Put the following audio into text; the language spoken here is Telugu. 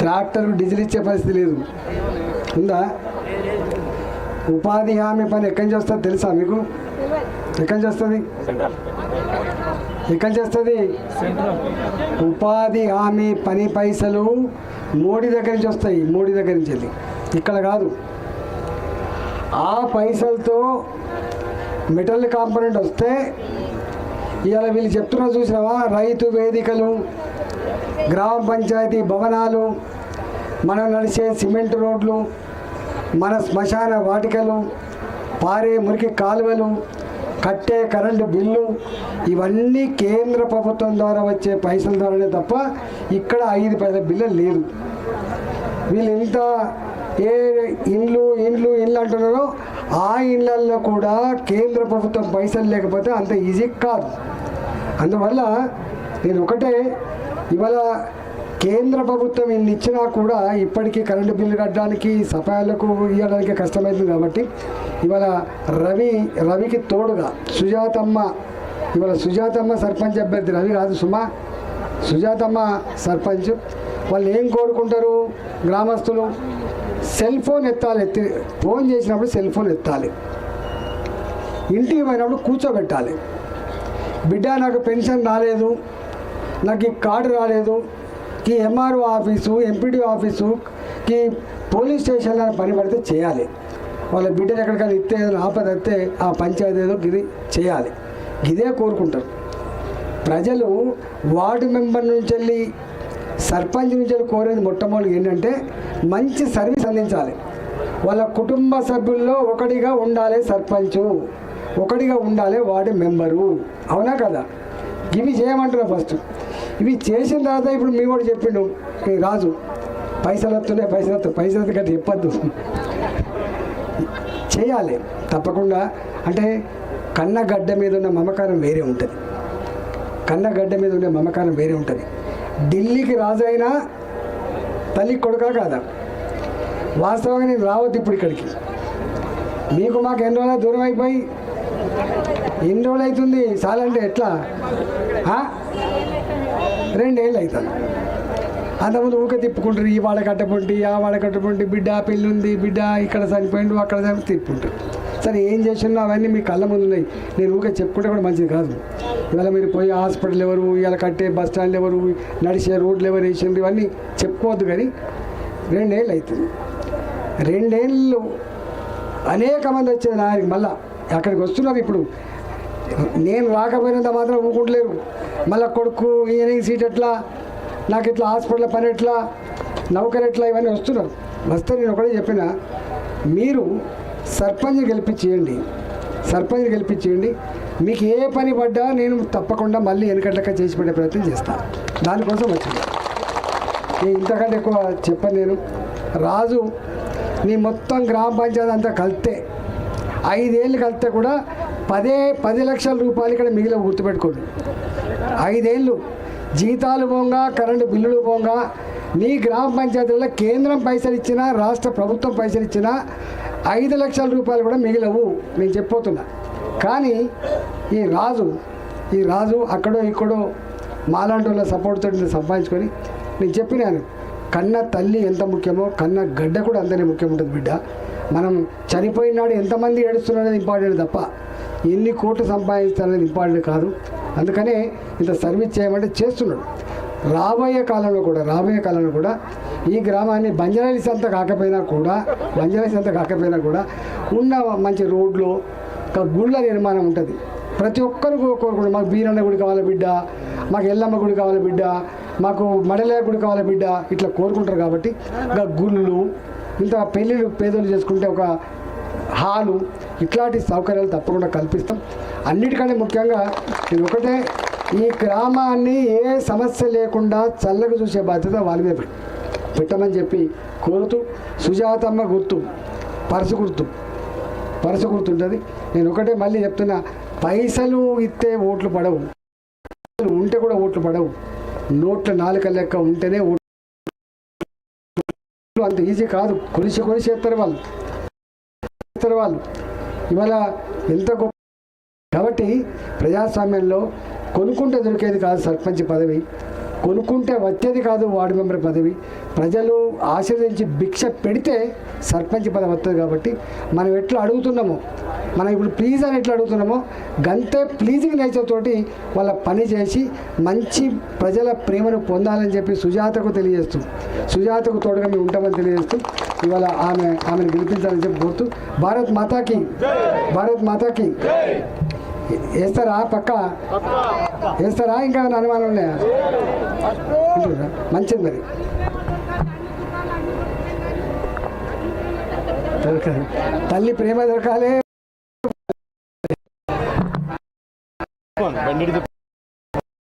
ట్రాక్టర్ డీజిల్ ఇచ్చే పరిస్థితి లేదు. ఉందా? ఉపాధి హామీ పని ఎక్కడి నుంచి వస్తుంది తెలుసా మీకు? ఎక్కడి నుంచి వస్తుంది? ఎక్కడి నుంచి వస్తుంది? ఉపాధి హామీ పని పైసలు మోడీ దగ్గర నుంచి వస్తాయి. మోడీ దగ్గర నుంచి వెళ్ళి. ఇక్కడ కాదు. ఆ పైసలతో మెటల్ కాంపోనెంట్ వస్తే ఇవాళ వీళ్ళు చెప్తున్నా చూసినావా? రైతు వేదికలు గ్రామ పంచాయతీ భవనాలు మనం నడిచే సిమెంట్ రోడ్లు మన శ్మశాన వాటికలు పారే మురికి కాలువలు కట్టే కరెంటు బిల్లు ఇవన్నీ కేంద్ర ప్రభుత్వం ద్వారా వచ్చే పైసల ద్వారానే తప్ప ఇక్కడ ఐదు పైసల బిల్లు లేదు. వీళ్ళు ఎంత ఏ ఇండ్లు ఇండ్లు ఇండ్లు అంటున్నారో ఆ ఇండ్లల్లో కూడా కేంద్ర ప్రభుత్వం పైసలు లేకపోతే అంత ఈజీ కాదు. అందువల్ల నేను ఒకటే ఇవాళ కేంద్ర ప్రభుత్వం ఇన్ని ఇచ్చినా కూడా ఇప్పటికీ కరెంటు బిల్లు కట్టడానికి సఫాయాలకు ఇవ్వడానికి కష్టమైంది కాబట్టి ఇవాళ రవి రవికి తోడుగా సుజాతమ్మ ఇవాళ సుజాతమ్మ సర్పంచ్ అభ్యర్థి రవి కాదు సుమా సుజాతమ్మ సర్పంచ్. వాళ్ళు ఏం కోరుకుంటారు? గ్రామస్తులు సెల్ ఫోన్ ఎత్తాలి. ఎత్తి ఫోన్ చేసినప్పుడు సెల్ ఫోన్ ఎత్తాలి. ఇంటికి పోయినప్పుడు కూర్చోబెట్టాలి. బిడ్డ నాకు పెన్షన్ రాలేదు. నాకు ఈ కార్డు రాలేదు. ఈ ఎంఆర్ఓ ఆఫీసు ఎంపీడీ ఆఫీసు ఈ పోలీస్ స్టేషన్లో పని పడితే చేయాలి. వాళ్ళ బిడ్డలు ఎక్కడికైనా ఇస్తే ఏదైనా ఆపద వస్తే ఆ పంచాయతీ ఏదో ఇది చేయాలి. ఇదే కోరుకుంటారు. ప్రజలు వార్డు మెంబర్ నుంచి వెళ్ళి సర్పంచ్ నుంచి వెళ్ళి కోరేది మొట్టమొదటి ఏంటంటే మంచి సర్వీస్ అందించాలి. వాళ్ళ కుటుంబ సభ్యుల్లో ఒకటిగా ఉండాలి సర్పంచు. ఒకటిగా ఉండాలి వార్డు మెంబరు. అవునా కదా? ఇవి చేయమంటున్నారు ఫస్ట్. ఇవి చేసిన తర్వాత ఇప్పుడు మీ కూడా చెప్పిండు రాజు పైసలు వస్తున్నాయి పైసలు వస్తాయి పైసలు వస్తే గట్టి చెప్పద్దు. చేయాలి తప్పకుండా. అంటే కన్నగడ్డ మీద ఉన్న మమకారం వేరే ఉంటుంది. కన్నగడ్డ మీద ఉండే మమకారం వేరే ఉంటుంది. ఢిల్లీకి రాజు అయినా తల్లి కొడుకా కాదా? వాస్తవంగా నేను రావద్దు ఇప్పుడు ఇక్కడికి. మీకు మాకు ఎన్ని రోజులు దూరం అయిపోయి? ఎన్ని రోజులు అవుతుంది? చాలంటే ఎట్లా? రెండేళ్ళు అవుతుంది అంతకుముందు ఊక తిప్పుకుంటారు ఈ వాడ కట్టపొంటి ఆ వాడ కట్టపొంటి బిడ్డ పెళ్ళి ఉంది బిడ్డ ఇక్కడ చనిపోయిండు అక్కడ చనిపి తిప్పుకుంటారు. సరే ఏం చేసినా అవన్నీ మీ కళ్ళ ముందు ఉన్నాయి. నేను ఊకే చెప్పుకుంటే కూడా మంచిది కాదు. ఇవాళ మీరు పోయి హాస్పిటల్ ఎవరు ఇవాళ కట్టే బస్ స్టాండ్ ఎవరు నడిచే రోడ్లు ఎవరు వేసిండ్రు ఇవన్నీ చెప్పుకోవద్దు కానీ రెండేళ్ళు అవుతుంది రెండేళ్ళు అనేక మంది వచ్చేది నాయనకి మళ్ళీ అక్కడికి వస్తున్నారు ఇప్పుడు. నేను రాకపోయినంత మాత్రం ఊరుకుంటలేరు మళ్ళీ కొడుకు ఇంజనీరింగ్ సీట్ ఎట్లా? నాకు ఇట్లా హాస్పిటల్ పని ఎట్లా? నౌకరు ఎట్లా? ఇవన్నీ వస్తున్నారు వస్తే నేను ఒకటే చెప్పిన మీరు సర్పంచ్ గెలిపించేయండి. సర్పంచ్ గెలిపించేయండి. మీకు ఏ పని పడ్డా నేను తప్పకుండా మళ్ళీ వెనకట్లక చేసి పెట్టే ప్రయత్నం చేస్తాను దానికోసం వచ్చింది నేను ఇంతకంటే ఎక్కువ చెప్పను నేను. రాజు నీ మొత్తం గ్రామ పంచాయతీ అంతా కలిస్తే ఐదేళ్ళు కలిస్తే కూడా పదే పది లక్షల రూపాయలు ఇక్కడ మిగిలిన గుర్తుపెట్టుకోండి. ఐదేళ్ళు జీతాలు పోగా కరెంటు బిల్లులు పోగా నీ గ్రామ పంచాయతీలో కేంద్రం పైసలు ఇచ్చినా రాష్ట్ర ప్రభుత్వం పైసలు ఇచ్చినా ఐదు లక్షల రూపాయలు కూడా మిగిలవు. నేను చెప్పబోతున్నా. కానీ ఈ రాజు ఈ రాజు అక్కడో ఇక్కడో మాలాంటి వాళ్ళ సపోర్ట్ తోటి సంపాదించుకొని నేను చెప్పినాను కన్న తల్లి ఎంత ముఖ్యమో కన్న గడ్డ కూడా అంతనే ముఖ్యం ఉంటుంది బిడ్డ. మనం చనిపోయినాడు ఎంతమంది ఏడుస్తున్నారనేది ఇంపార్టెంట్ తప్ప ఎన్ని కోట్లు సంపాదిస్తారనేది ఇంపార్టెంట్ కాదు. అందుకనే ఇంత సర్వీస్ చేయమంటే చేస్తున్నాడు. రాబోయే కాలంలో కూడా రాబోయే కాలంలో కూడా ఈ గ్రామాన్ని బంజారాయిల్స్ అంతా కాకపోయినా కూడా బంజారాయిల్స్ అంతా కాకపోయినా కూడా ఉన్న మంచి రోడ్లు ఒక గుళ్ళ నిర్మాణం ఉంటుంది. ప్రతి ఒక్కరు కోరుకుంటారు మాకు బీరన్న గుడి కావాలి బిడ్డ మాకు ఎల్లమ్మ గుడి కావాలి బిడ్డ మాకు మడలే గుడి కావాలి బిడ్డ ఇట్లా కోరుకుంటారు కాబట్టి ఇంకా గుళ్ళు ఇంత పెళ్ళిళ్ళు పేదలు చేసుకుంటే ఒక హాలు ఇట్లాంటి సౌకర్యాలు తప్పకుండా కల్పిస్తాం. అన్నిటికంటే ముఖ్యంగా నేను ఒకటే ఈ గ్రామాన్ని ఏ సమస్య లేకుండా చల్లగా చూసే బాధ్యత వాళ్ళ మీద పెట్టమని చెప్పి కోరుతూ సుజాతమ్మ గుర్తు పరసు గుర్తు పరసు గుర్తుంటుంది నేను ఒకటే మళ్ళీ చెప్తున్నా పైసలు ఇస్తే ఓట్లు పడవు. పైసలు ఉంటే కూడా ఓట్లు పడవు. నోట్ల నాలుక లెక్క ఉంటేనే ఓట్లు అంత ఈజీ కాదు. కొలిసి కొలిసి చేస్తారు వాళ్ళు. చేస్తారు వాళ్ళు. ఇవాళ ఎంత గొప్ప కాబట్టి ప్రజాస్వామ్యంలో కొనుక్కుంటే దొరికేది కాదు సర్పంచ్ పదవి. కొనుక్కుంటే వచ్చేది కాదు వార్డు మెంబర్ పదవి. ప్రజలు ఆశీర్వదించి భిక్ష పెడితే సర్పంచ్ పదవి వస్తుంది కాబట్టి మనం ఎట్లా అడుగుతున్నామో మనం ఇప్పుడు ప్లీజ్ అని ఎట్లా అడుగుతున్నామో గంతే ప్లీజింగ్ నేచర్ తోటి వాళ్ళ పని చేసి మంచి ప్రజల ప్రేమను పొందాలని చెప్పి సుజాతకు తెలియజేస్తూ సుజాతకు తోడుగా మేము ఉంటామని తెలియజేస్తూ ఇవాళ ఆమె ఆమెను గెలిపించాలని చెప్పి కోరుతూ భారత్ మాతాకి భారత్ మాతాకి. వేస్తారా? పక్క? వేస్తారా? ఇంకా ఏమైనా అనుమానం ఉన్నాయా? మంచిది మరి. తల్లి ప్రేమ దొరకాలి.